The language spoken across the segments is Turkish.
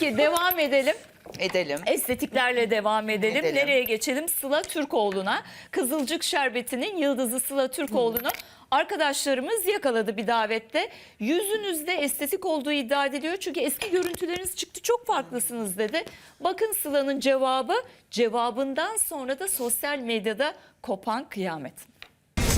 Peki devam edelim. Edelim. Estetiklerle devam edelim. Edelim. Nereye geçelim? Sıla Türkoğlu'na. Kızılcık Şerbeti'nin yıldızı Sıla Türkoğlu'nu arkadaşlarımız yakaladı bir davette. Yüzünüzde estetik olduğu iddia ediliyor. Çünkü eski görüntüleriniz çıktı çok farklısınız dedi. Bakın Sıla'nın cevabı. Cevabından sonra da sosyal medyada kopan kıyamet.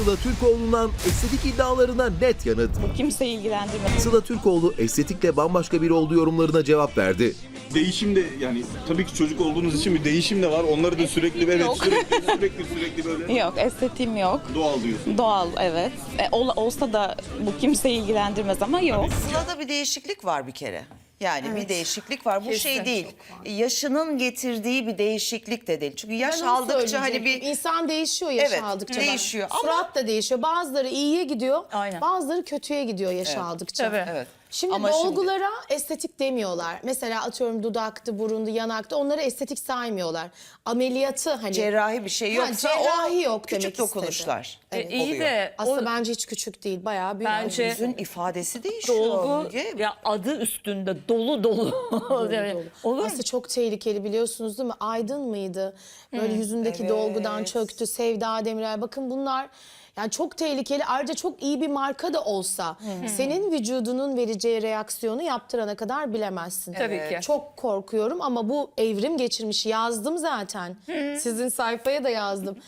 Sıla Türkoğlu'ndan estetik iddialarına net yanıt. Kimseyi ilgilendirmez. Sıla Türkoğlu estetikle bambaşka biri olduğu yorumlarına cevap verdi. Değişim de yani tabii ki çocuk olduğunuz için bir değişim de var. Onları da sürekli evet Yok. sürekli sürekli sürekli böyle Yok estetiğim yok. doğal diyorsun. Doğal evet. E, ol- olsa da bu kimseyi ilgilendirmez ama yok. Sıla'da bir değişiklik var bir kere. Yani bir değişiklik var. Bu Kesin. şey değil. Yaşının getirdiği bir değişiklik de değil. Çünkü yaş Ben aldıkça hani bir insan değişiyor yaş Evet, aldıkça. değişiyor ama- Surat da değişiyor. Bazıları iyiye gidiyor, Aynen. bazıları kötüye gidiyor yaş aldıkça. Tabii. evet. Şimdi Ama dolgulara estetik demiyorlar. Mesela atıyorum dudaktı, burundu, yanaktı. Onları estetik saymıyorlar. Ameliyatı hani. cerrahi bir şey Ha, yoksa cerrahi o yok küçük demek dokunuşlar. E, iyi oluyor. de o Aslında bence hiç küçük değil. Bayağı büyük. Bence- Yüzün ifadesi değişiyor. dolgu Müge. ya adı üstünde dolu dolu. Yani Olur mu? Aslında çok tehlikeli biliyorsunuz değil mi? Aydın mıydı? Böyle yüzündeki dolgudan çöktü. Sevda Demirel. Bakın bunlar yani çok tehlikeli. Ayrıca çok iyi bir marka da olsa senin vücudunun vereceği reaksiyonu yaptırana kadar bilemezsin. Tabii ki. Çok korkuyorum ama bu evrim geçirmiş. Yazdım zaten. Sizin sayfaya da yazdım.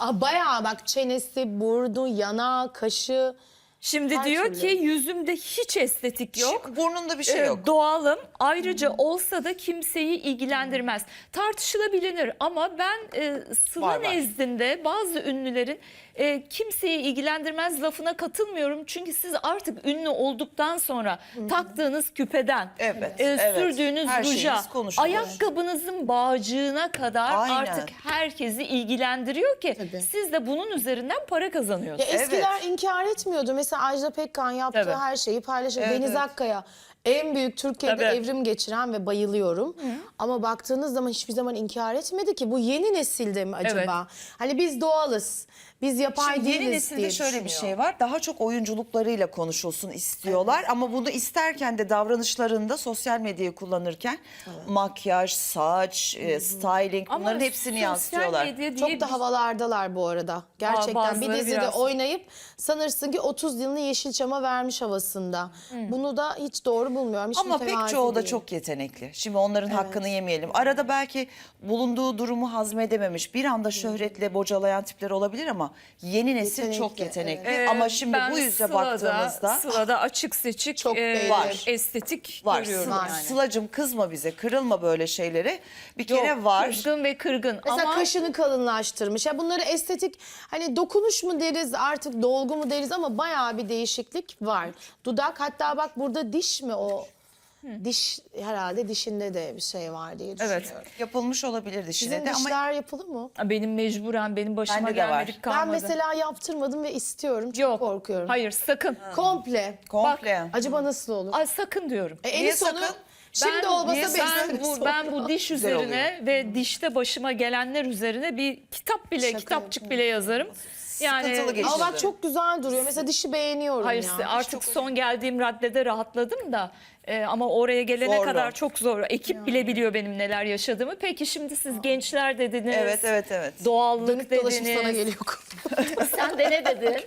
Aa, Bayağı bak çenesi, burnu, yanağı, kaşı. Şimdi Her diyor türlü. ki yüzümde hiç estetik yok. Şu Burnunda bir şey Ee, yok. Doğalım. Ayrıca olsa da kimseyi ilgilendirmez. Tartışılabilir ama ben e, Sıla Var, var. nezdinde bazı ünlülerin e, kimseyi ilgilendirmez lafına katılmıyorum. Çünkü siz artık ünlü olduktan sonra taktığınız küpeden, Evet, e, evet. sürdüğünüz Her ruja, şeyiniz ayakkabınızın bağcığına kadar Aynen. artık herkesi ilgilendiriyor ki Tabii. siz de bunun üzerinden para Ya kazanıyorsunuz. eskiler inkar etmiyordu. Mesela Ajda Pekkan yaptığı Tabii. her şeyi paylaşır. Evet, Deniz evet. Akkaya en büyük Türkiye'de Tabii. evrim geçiren ve bayılıyorum. Ama baktığınız zaman hiçbir zaman inkar etmedi ki. Bu yeni nesilde mi acaba? Hani biz doğalız. Biz yapay Şimdi değiliz yeni nesilde diye şöyle bir şey var. Daha çok oyunculuklarıyla konuşulsun istiyorlar ama bunu isterken de davranışlarında sosyal medyayı kullanırken makyaj, saç, e, styling Ama bunların hepsini yansıtıyorlar. Çok bir- da havalardalar bu arada. Gerçekten bir bazıları dizide biraz. oynayıp sanırsın ki 30 yılını Yeşilçam'a vermiş havasında. Bunu da hiç doğru bulmuyorum. Hiç Ama pek çoğu da değil. çok yetenekli. Şimdi onların hakkını yemeyelim. Arada belki bulunduğu durumu hazmedememiş, bir anda şöhretle bocalayan tipler olabilir ama yeni nesil Yetenekli, çok yetenekli. Ee, ama şimdi ben bu yüze Sıla'da- baktığımızda Sıla'da açık seçik Çok e. Var. estetik var. görüyorum Sıla- yani. Sıla'cığım kızma bize, kırılma böyle şeylere. Bir kere Yok, var. Kızgın ve kırgın Mesela ama kaşını kalınlaştırmış. Ya bunları estetik hani dokunuş mu deriz artık dolgu mu deriz ama bayağı bir değişiklik var. Dudak hatta bak burada diş mi o? Diş herhalde dişinde de bir şey var diye düşünüyorum. evet Yapılmış olabilir dişine Sizin de ama dişler yapılı mı? benim mecburen benim başıma Bende de var. gelmedik kalmadı. Ben mesela yaptırmadım ve istiyorum. Çok Yok. korkuyorum. Hayır sakın. Komple. komple. Acaba nasıl olur? Ay sakın diyorum. E, Niye en sonu sakın? şimdi Ben- olmasa niye- beş ben sene bu, sonra. ben bu diş Güzel üzerine ve dişte başıma gelenler üzerine bir kitap bile Şaka kitapçık bile yazarım. Yani Sıkıntılı geçti. Ama bak çok güzel duruyor. Mesela dişi beğeniyorum Hayır ya. artık son geldiğim raddede rahatladım da e, ama oraya gelene Zorlu. kadar çok zor. Ekip bile biliyor benim neler yaşadığımı. Peki şimdi siz gençler dediniz. Evet, evet, evet. Doğallık Dönüp dediniz. sana geliyor. Sen de ne dedin?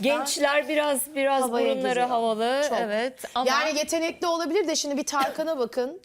Gençler biraz biraz Havaya burunları giriyor. havalı. Çok. Evet ama Yani yetenekli olabilir de şimdi bir Tarkan'a bakın.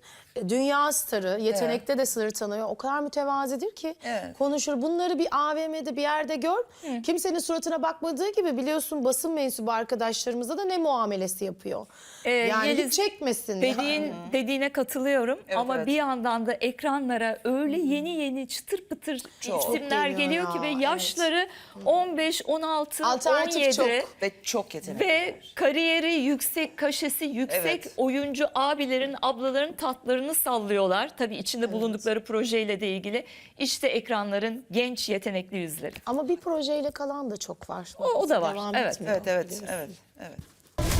Dünya starı, yetenekte de sınır tanıyor. O kadar mütevazidir ki Evet. konuşur. Bunları bir AVM'de bir yerde gör. Kimsenin suratına bakmadığı gibi biliyorsun basın mensubu arkadaşlarımıza da ne muamelesi yapıyor. Ee, yani Yeliz, hiç çekmesin. dediğin yani. dediğine katılıyorum Evet, ama evet. bir yandan da ekranlara öyle yeni yeni çıtır pıtır Çok. isimler Geliyor geliyor ki ya, ve evet. yaşları 15, 16, Alternatif 17 çok. Ve çok yetenekli. ve kariyeri yüksek, kaşesi yüksek Evet. oyuncu abilerin, ablaların tatlarını sallıyorlar. Tabii içinde bulundukları projeyle de ilgili. İşte ekranların genç yetenekli yüzleri. Ama bir projeyle kalan da çok var. O- o da var. Devam Evet, etmiyor. Evet, evet, evet, evet.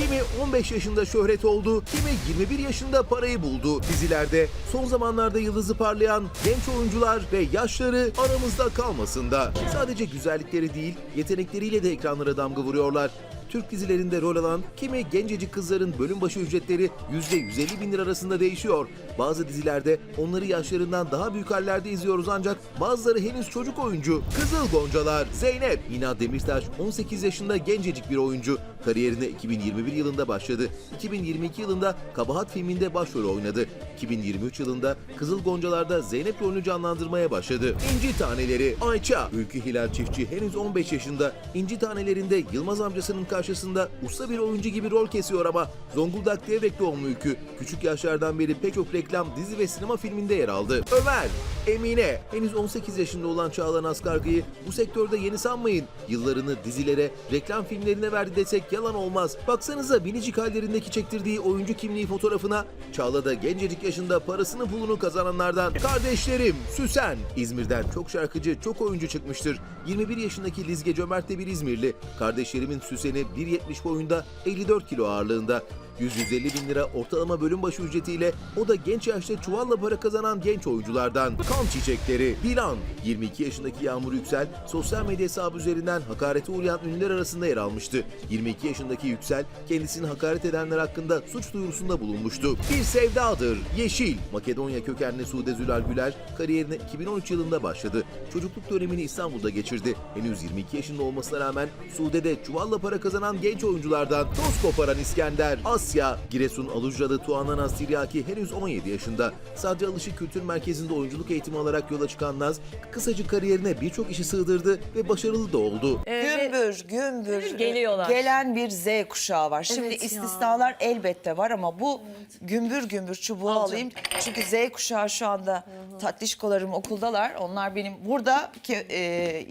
Kimi 15 yaşında şöhret oldu, kimi 21 yaşında parayı buldu. Dizilerde son zamanlarda yıldızı parlayan genç oyuncular ve yaşları aramızda kalmasın da. Sadece güzellikleri değil, yetenekleriyle de ekranlara damga vuruyorlar. Türk dizilerinde rol alan kimi gencecik kızların bölüm başı ücretleri %150 bin lira arasında değişiyor. Bazı dizilerde onları yaşlarından daha büyük hallerde izliyoruz ancak bazıları henüz çocuk oyuncu. Kızıl Goncalar, Zeynep, Mina Demirtaş 18 yaşında gencecik bir oyuncu. Kariyerine 2021 yılında başladı. 2022 yılında Kabahat filminde başrol oynadı. 2023 yılında Kızıl Goncalar'da Zeynep rolünü canlandırmaya başladı. İnci Taneleri, Ayça, Ülkü Hilal Çiftçi henüz 15 yaşında. İnci Tanelerinde Yılmaz amcasının karşısında usta bir oyuncu gibi rol kesiyor ama Zonguldak Devrek doğumlu Ülkü. Küçük yaşlardan beri pek çok reklam, dizi ve sinema filminde yer aldı. Ömer, Emine, henüz 18 yaşında olan Çağlan Askargı'yı bu sektörde yeni sanmayın. Yıllarını dizilere, reklam filmlerine verdi desek yalan olmaz. Baksanıza minicik hallerindeki çektirdiği oyuncu kimliği fotoğrafına Çağla da gencecik yaşında parasını pulunu kazananlardan. Kardeşlerim, Süsen. İzmir'den çok şarkıcı, çok oyuncu çıkmıştır. 21 yaşındaki Lizge Cömert de bir İzmirli. Kardeşlerimin Süsen'i 1.70 boyunda, 54 kilo ağırlığında. 100-150 bin lira ortalama bölüm başı ücretiyle o da genç yaşta çuvalla para kazanan genç oyunculardan. Kan Çiçekleri, Dilan, 22 yaşındaki Yağmur Yüksel sosyal medya hesabı üzerinden hakarete uğrayan ünlüler arasında yer almıştı. 22 yaşındaki Yüksel kendisini hakaret edenler hakkında suç duyurusunda bulunmuştu. Bir sevdadır, Yeşil. Makedonya kökenli Sude Zülal Güler kariyerine 2013 yılında başladı. Çocukluk dönemini İstanbul'da geçirdi. Henüz 22 yaşında olmasına rağmen Sude de çuvalla para kazanan genç oyunculardan toz koparan İskender, Asya, Giresun Alucralı Tuğanan Astiryaki henüz 17 yaşında. Sadece Alışık Kültür Merkezi'nde oyunculuk eğitimi alarak yola çıkan Naz, kısacık kariyerine birçok işi sığdırdı ve başarılı da oldu. Ee, ve- Gümbür gümbür Geliyorlar. gelen bir Z kuşağı var. Şimdi Evet ya. istisnalar elbette var ama bu gümbür gümbür çubuğu alayım. Çünkü Z kuşağı şu anda tatlışkolarım okuldalar. Onlar benim burada ki, e,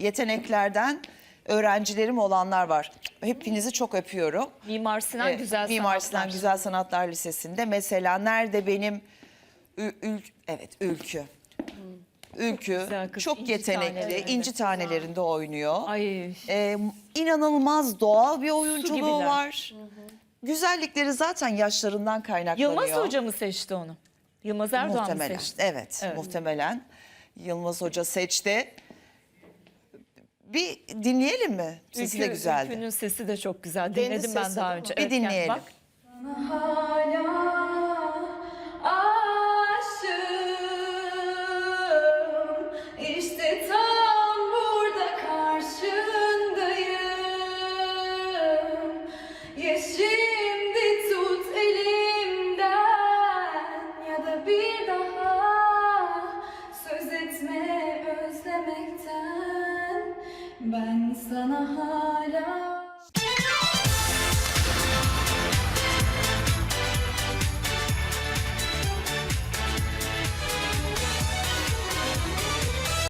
yeteneklerden öğrencilerim olanlar var. Hepinizi çok öpüyorum. Mimar Sinan Evet, Güzel Mimar Sanatlar. Sinan Güzel Sanatlar Lisesi'nde mesela nerede benim Ül- evet Ülkü. Ülkü çok İnci yetenekli. Tanelerinde. inci tanelerinde oynuyor. Ay Ee, inanılmaz doğal bir oyunculuğu var. Güzellikleri zaten yaşlarından kaynaklanıyor. Yılmaz Hoca mı seçti onu? Yılmaz Erdoğan mı Muhtemelen. seçti? Evet, Evet. muhtemelen. Yılmaz Hoca seçti. Bir dinleyelim mi? Sesi de Ülkü- güzeldi. Ülkü'nün sesi de çok güzel. Kendi Dinledim ben sesi daha değil mi? önce. Bir dinleyelim. bak. aşığım Ben sana hala